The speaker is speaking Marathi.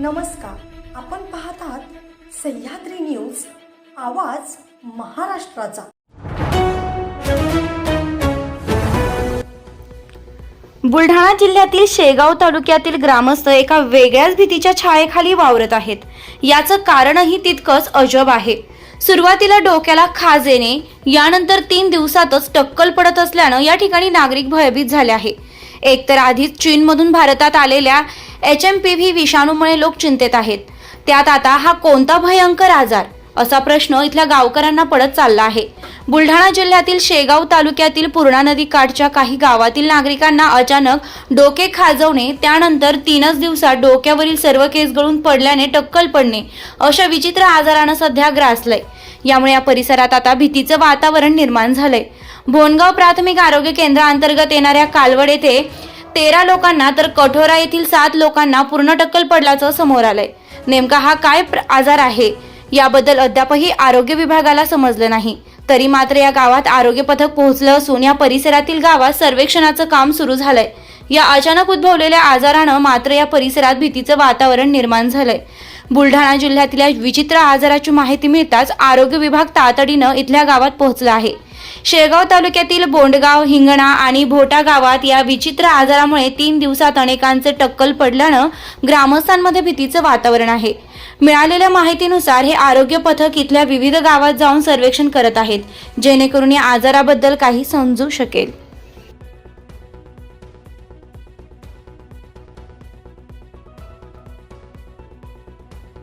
नमस्कार. आपण पाहत आहात सह्याद्री न्यूज आवाज महाराष्ट्राचा. बुलढाणा जिल्ह्यातील शेगाव तालुक्यातील ग्रामस्थ एका वेगळ्याच भीतीच्या छायेखाली वावरत आहेत. याचं कारणही तितकंच अजब आहे. सुरुवातीला डोक्याला खाज येणे यानंतर तीन दिवसातच टक्कल पडत असल्यानं या ठिकाणी नागरिक भयभीत झाले आहे एकतर आधीच चीनमधून भारतात आलेल्या एच एम पी व्ही विषाणूमुळे लोक चिंतेत आहेत. त्यात आता हा कोणता भयंकर आजार? असा प्रश्न इथल्या गावकऱ्यांना पडत चालला आहे. बुलढाणा जिल्ह्यातील शेगाव तालुक्यातील पूर्णा नदी काठच्या काही गावातील नागरिकांना अचानक डोके खाजवणे त्यानंतर तीनच दिवसात डोक्यावरील सर्व केस गळून पडल्याने टक्कल पडणे अशा विचित्र आजारानं सध्या ग्रासलंय. यामुळे या परिसरात आता भीतीचं वातावरण निर्माण झालंय. भोनगाव प्राथमिक आरोग्य केंद्राअंतर्गत येणाऱ्या कालवड येथे तेरा लोकांना तर कठोरा येथील सात लोकांना पूर्ण टक्कल पडल्याचं समोर आलंय. नेमका हा काय प्र- आजार आहे? याबद्दल अद्यापही आरोग्य विभागाला समजलं नाही. तरी मात्र या गावात आरोग्य पथक पोहोचलं असून या परिसरातील गावात सर्वेक्षणाचं काम सुरू झालंय. या अचानक उद्भवलेल्या आजारानं मात्र या परिसरात भीतीचं वातावरण निर्माण झालंय. बुलढाणा जिल्ह्यातल्या विचित्र आजाराची माहिती मिळताच आरोग्य विभाग तातडीनं इथल्या गावात पोहोचला आहे. शेगाव तालुक्यातील बोंडगाव हिंगणा आणि भोटा गावात या विचित्र आजारामुळे तीन दिवसात अनेकांचे टक्कल पडल्यानं ग्रामस्थांमध्ये भीतीचं वातावरण आहे. मिळालेल्या माहितीनुसार हे आरोग्य पथक इथल्या विविध गावात जाऊन सर्वेक्षण करत आहेत जेणेकरून या आजाराबद्दल काही समजू शकेल.